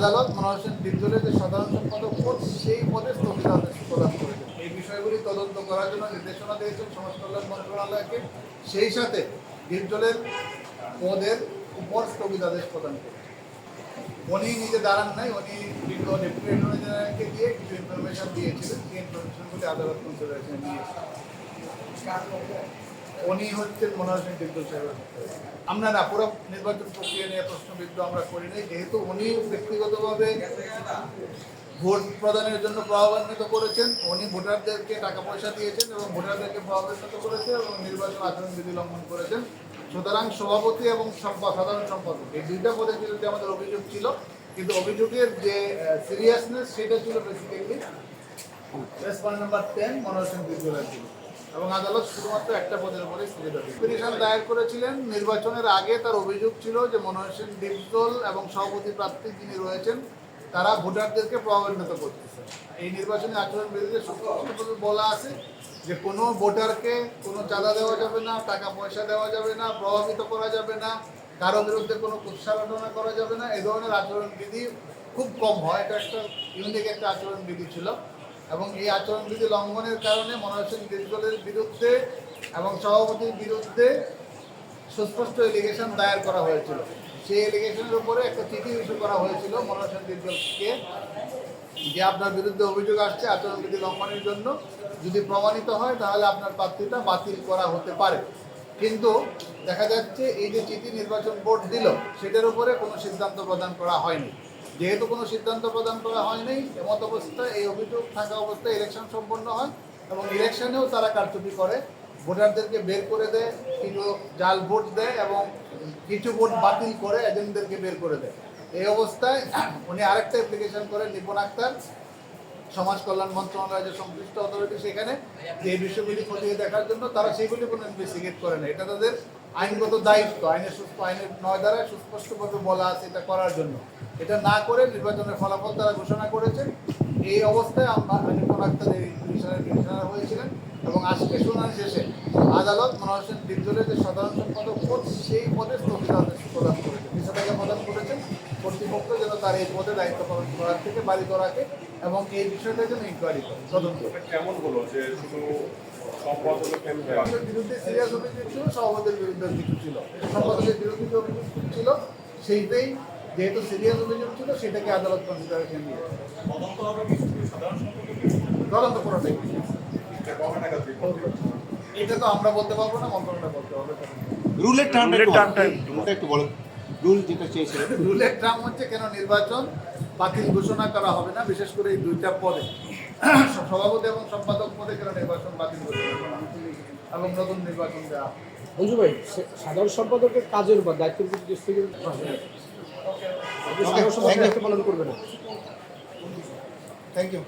আদালত ডিপজলের যে সাধারণ সম্পাদক পদ সেই পদে স্থগিতাদেশ প্রদান করেছেন এই বিষয়গুলি তদন্ত করার জন্য নির্দেশনা দিয়েছেন সমাজ কল্যাণ মন্ত্রণালয়কে। সেই সাথে ডিপজলের পদের উপর স্থগিতাদেশ প্রদান করেছেন উনি নিজে দাঁড়ান নাই, উনি বিজ্ঞ ডেপুটি জেনারেলকে দিয়ে কিছু ইনফরমেশন দিয়েছিলেন। সেই ইনফরমেশনগুলি আদালত কনসিডারেশন নিয়েছে উনি হচ্ছেন সিং ডিপজল সাহেবের আমরা না, পুরো নির্বাচন প্রক্রিয়া নিয়ে প্রশ্নবিদ্ধ আমরা করি নাই, যেহেতু উনি ব্যক্তিগতভাবে ভোট প্রদানের জন্য প্রভাবান্বিত করেছেন, উনি ভোটারদেরকে টাকা পয়সা দিয়েছেন এবং ভোটারদেরকে প্রভাবান্বিত করেছেন এবং নির্বাচন আচরণ বিধি লঙ্ঘন করেছেন। সুতরাং সভাপতি এবং সাধারণ সম্পাদক, এই দুইটা পদের বিরুদ্ধে আমাদের অভিযোগ ছিল। কিন্তু অভিযোগের যে সিরিয়াসনেস সেটা ছিল বেসিক্যালি নাম্বার টেন সিং বিদ্যালয় ছিল এবং আদালত শুধুমাত্র একটা পদের উপরে পিটিশন দায়ের করেছিলেন, নির্বাচনের আগে তার অভিযোগ ছিল যে মনোহর সিং ডিপজল এবং সভাপতি প্রার্থী যিনি রয়েছেন, তারা ভোটারদেরকে প্রভাবান্বিত করতেছে। এই নির্বাচনী আচরণ বিধিতে সুস্পষ্টভাবে বলা আছে যে কোনো ভোটারকে কোনো চাঁদা দেওয়া যাবে না, টাকা পয়সা দেওয়া যাবে না, প্রভাবিত করা যাবে না, কারও বিরুদ্ধে কোনো কুৎসারণা করা যাবে না। এ ধরনের আচরণ বিধি খুব কম হয়। এটা একটা ইউনিক একটা আচরণ বিধি ছিল। এবং এই আচরণবিধি লঙ্ঘনের কারণে সিং ডিপজলের বিরুদ্ধে এবং সভাপতির বিরুদ্ধে সুস্পষ্ট এলিগেশন দায়ের করা হয়েছিল। সেই এলিগেশনের উপরে একটা চিঠি ইস্যু করা হয়েছিল সিং ডিপজলকে যে আপনার বিরুদ্ধে অভিযোগ আসছে আচরণবিধি লঙ্ঘনের জন্য। যদি প্রমাণিত হয়, তাহলে আপনার প্রার্থীটা বাতিল করা হতে পারে। কিন্তু দেখা যাচ্ছে, এই যে চিঠি নির্বাচন বোর্ড দিল, সেটার উপরে কোনো সিদ্ধান্ত প্রদান করা হয়নি। যেহেতু কোনো সিদ্ধান্ত প্রদান করা হয়নি এমত অবস্থায় এই অভিযোগ থাকা অবস্থায় ইলেকশন সম্পন্ন হয় এবং ইলেকশনেও তারা কারচুপি করে। ভোটারদেরকে বের করে দেয়, কিছু জাল ভোট দেয় এবং কিছু ভোট বাতিল করে এজেন্টদেরকে বের করে দেয়। এই অবস্থায় উনি আরেকটা অ্যাপ্লিকেশন করেন নিপুণ আক্তার। সমাজ কল্যাণ মন্ত্রণালয়ের যে সংশ্লিষ্ট অথরিটি সেখানে যে বিষয়গুলি খতিয়ে দেখার জন্য তারা সেগুলি কোনো ইনভেস্টিগেট করে না। এটা তাদের আইনগত দায়িত্ব, আইনের সুস্থ, আইনের নয় দ্বারা সুস্পষ্টভাবে বলা আছে এটা করার জন্য। এটা না করে নির্বাচনের ফলাফল তারা ঘোষণা করেছেন। এই অবস্থায় আমরা নিপুণ আক্তার পিটিশনার হয়েছিলেন এবং আজকে শুনানি শেষে আদালত মনোহর সেন ডিপজলের যে সাধারণ সম্পাদক পদ, সেই পদে স্থগিতাদেশ প্রদান করেছে নিষেধাজ্ঞা প্রদান করেছেন। কর্তৃপক্ষ যেন তার এই পদে দায়িত্ব পালন করার থেকে বাড়িত রাখে এবং এই বিষয়টা যেন ইনকোয়ারি করে। তদন্ত। কেমন হলো যে শুধু সম্পাদকের বিরুদ্ধে সিরিয়াস অভিযোগ ছিল সভাপতির বিরুদ্ধে কিছু ছিল। সম্পাদকের বিরুদ্ধে যে অভিযোগ ছিল সেইটাই যেহেতু সিরিয়াস অভিযোগ ছিল সেটাকে আদালত কনসিডারেশন দিয়ে তদন্ত করাটাই? এটা তো আমরা বলতে পারব না মন্ত্রণালয় বলতে হবে। রুলের টার্মটা একটু রুল যেটা রুলের ট্রাম হচ্ছে কেন নির্বাচন বাতিল ঘোষণা করা হবে না বিশেষ করে এই দুইটা পদে? সভাপতি এবং সম্পাদক পদে কেন নির্বাচন বাতিল করতে করা হবে। এবং নতুন নির্বাচন দেওয়া বুঝু ভাই সে- সাধারণ সম্পাদকের কাজের উপর দায়িত্বের প্রতি সাধারণ সম্পাদক দায়িত্ব পালন করবে না। Thank you